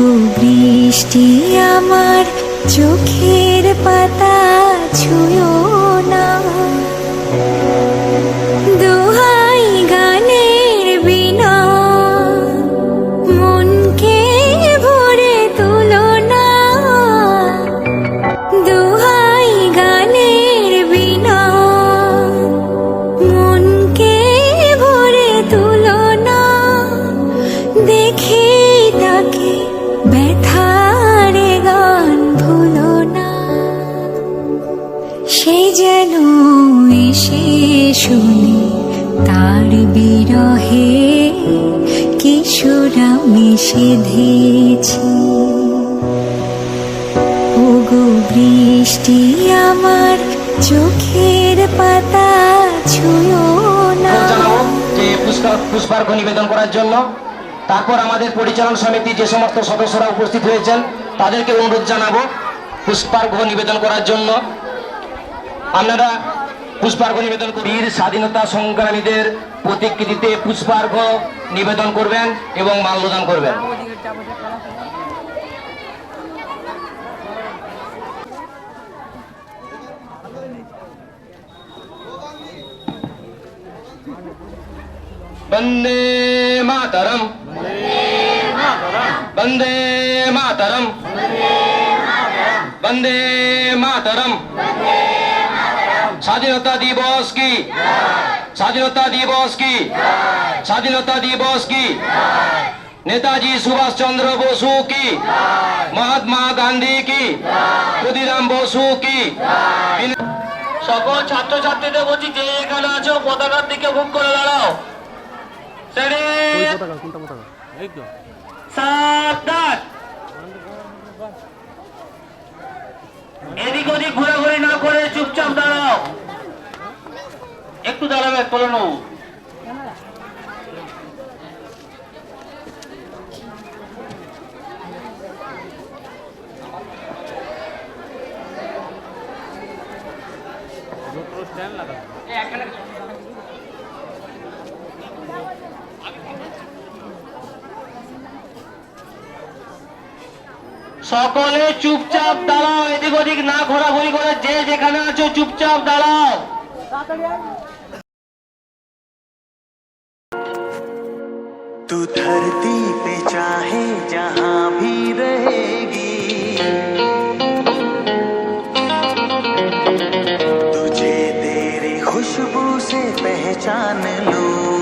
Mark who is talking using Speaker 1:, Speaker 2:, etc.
Speaker 1: গো বৃষ্টি আমার চোখের পাতা ছুঁয়ো না। শুনি, তার বিরহে কিশোরা মিশে ধেছি ওগো বৃষ্টি আমার চোখের পাতা ছুঁয়ো না।
Speaker 2: যে পুষ্পা পুষ্পার্ঘ নিবেদন করার জন্য। তারপর আমাদের পরিচালন সমিতি যে সমস্ত সদস্যরা উপস্থিত হয়েছেন, তাদেরকে অনুরোধ জানাব পুষ্পার্ঘ নিবেদন করার জন্য। আপনারা পুষ্পার্ঘ নিবেদন। বীর স্বাধীনতা সংগ্রামীদের প্রতিকৃতিতে পুষ্পার্ঘ নিবেদন করবেন এবং মাল্যদান করবেন। বন্দে মাতরম। বন্দে মাতরম। বন্দে মাতরম। স্বাধীনতা দিবস কি? স্বাধীনতা দিবস কি? স্বাধীনতা দিবস কি? নেতাজি সুভাষ চন্দ্র বসু কি? মহাত্মা গান্ধী কি? ক্ষুদিরাম বসু কি? সকল ছাত্রছাত্রীদের বলছি, যে এখানে আছো, পতাকার দিকে মুখ করে দাঁড়াও। এদিক ওদিক ঘোরাঘুরি না করে চুপচাপ দাঁড়াও সকলে চুপচাপ দাঁড়াও এদিক ওদিক না ঘোরাঘুরি করে যে যেখানে আছো চুপচাপ দাঁড়াও।
Speaker 3: तू धरती पे चाहे जहाँ भी रहेगी। तुझे तेरी खुशबू से पहचान लूँ।